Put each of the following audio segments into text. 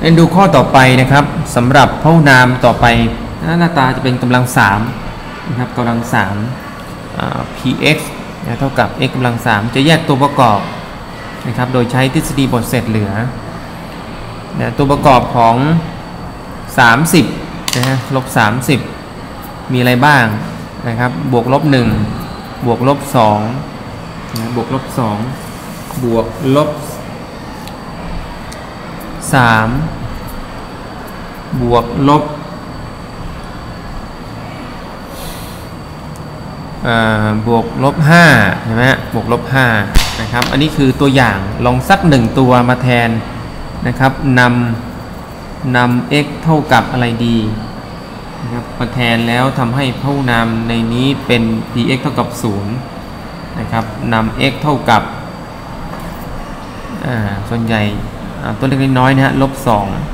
เล่นดูข้อต่อไปนะครับสำหรับพหุนามต่อไปหน้าตาจะเป็นกำลัง3นะครับกำลัง3 px นะเท่ากับ x กำลัง 3 จะแยกตัวประกอบนะครับโดยใช้ทฤษฎีบทเสร็จเหลือนะตัวประกอบของ 30นะฮะลบ 30 มีอะไรบ้างนะครับบวกลบ 1 บวกลบ2นะบวกลบ 2 บวกลบ3บวกลบอ่าบวกลบ5ใช่ไหมฮะบวกลบ5นะครับ อันนี้คือตัวอย่างลองสักหนึ่งตัวมาแทนนะครับนำนำ x เท่ากับอะไรดีนะครับมาแทนแล้วทำให้พหุนามในนี้เป็น px เท่ากับ0นะครับนำ x เท่ากับ ส่วนใหญ่ตัวเล็กน้อยนะฮะลบ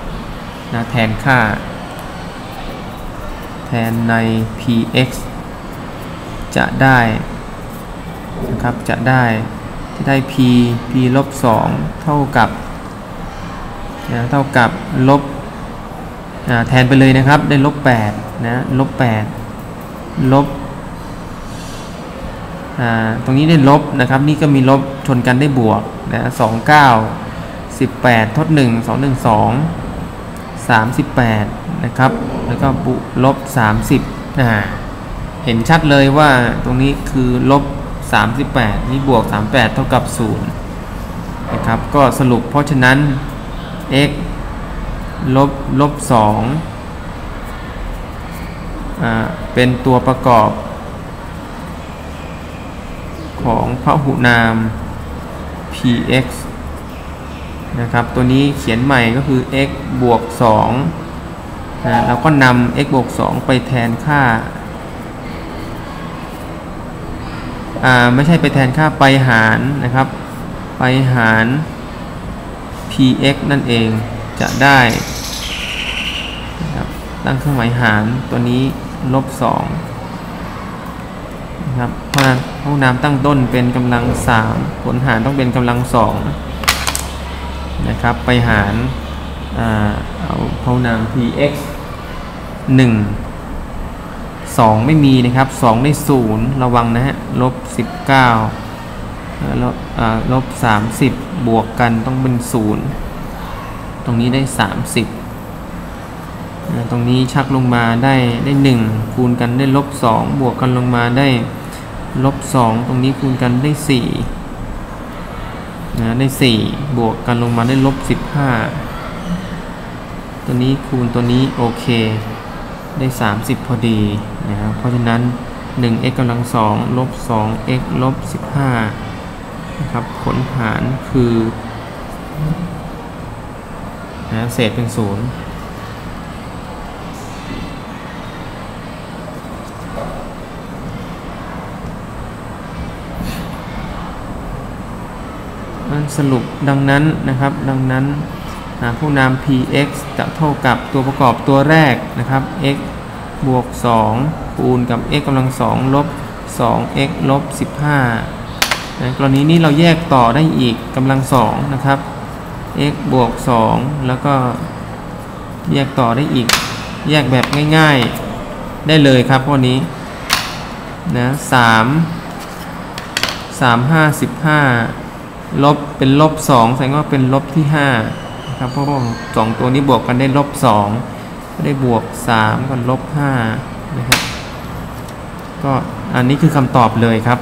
2นะแทนค่า แทนใน px จะได้นะครับจะได้จะได้ p p ลบ2เท่ากับนะเท่ากับลบแทนไปเลยนะครับได้ลบ8นะลบ8ลบ ตรงนี้ได้ลบนะครับ นี่ก็มีลบชนกันได้บวกนะ29 18ทด1 2 1 2 38นะครับ แล้วก็บุลบ30อ่าเห็นชัดเลยว่าตรงนี้คือลบ38นี่บวก38เท่ากับ0นย์นะครับ ก็สรุปเพราะฉะนั้น x ลบลบ2อ่าเป็นตัวประกอบ ของพหุนาม px นะครับ ตัวนี้เขียนใหม่ก็คือ x บวก2นะแล้วก็นำ x บวก 2 ไปแทนค่า อ่า ไม่ใช่ไปแทนค่าไปหารนะครับ ไปหาร px นั่นเองจะได้นะครับตั้งเครื่องหมายหารตัวนี้ลบ 2 นะครับเพราะนั้นห้องน้ำตั้งต้นเป็นกำลัง3ผลหารต้องเป็นกำลัง2นะครับไปหารอ่าเอาห้องน้ำ px 1 2 ไม่มีนะครับ2ได้0ระวังนะฮะลบ19ลบอ่าลบ30 บวกกันต้องเป็น 0 ตรงนี้ได้ 30ตรงนี้ชักลงมาได้ได้ 1 คูณกันได้ลบ2บวกกันลงมาได้ ลบ 2 ตรงนี้คูณกันได้4นะได้ 4 บวกกันลงมาได้ลบ 15 ตัวนี้คูณตัวนี้โอเค ได้ 30 พอดีนะครับเพราะฉะนั้น 1x กำลัง2ลบ 2x ลบ 15 นะครับ ผลหารคือนะเศษเป็น 0 สรุปดังนั้นนะครับ ดังนั้นผู้นาม px จะเท่ากับตัวประกอบตัวแรกนะครับ x บวก 2 คูณกับ x กำลัง2ลบ 2x ลบ 15นะกรณีนี้เราแยกต่อได้อีกกำลัง2นะครับ x บวก 2 แล้วก็แยกต่อได้อีก แยกแบบง่ายๆ ได้เลยครับข้อนี้นะ3 3 5 15 ลบเป็นลบ2แสดงว่าเป็นลบที่5นะครับเพราะว่าสองตัวนี้บวกกันได้ลบ2ก็ได้บวก3กับลบ5นะครับก็อันนี้คือคำตอบเลยครับ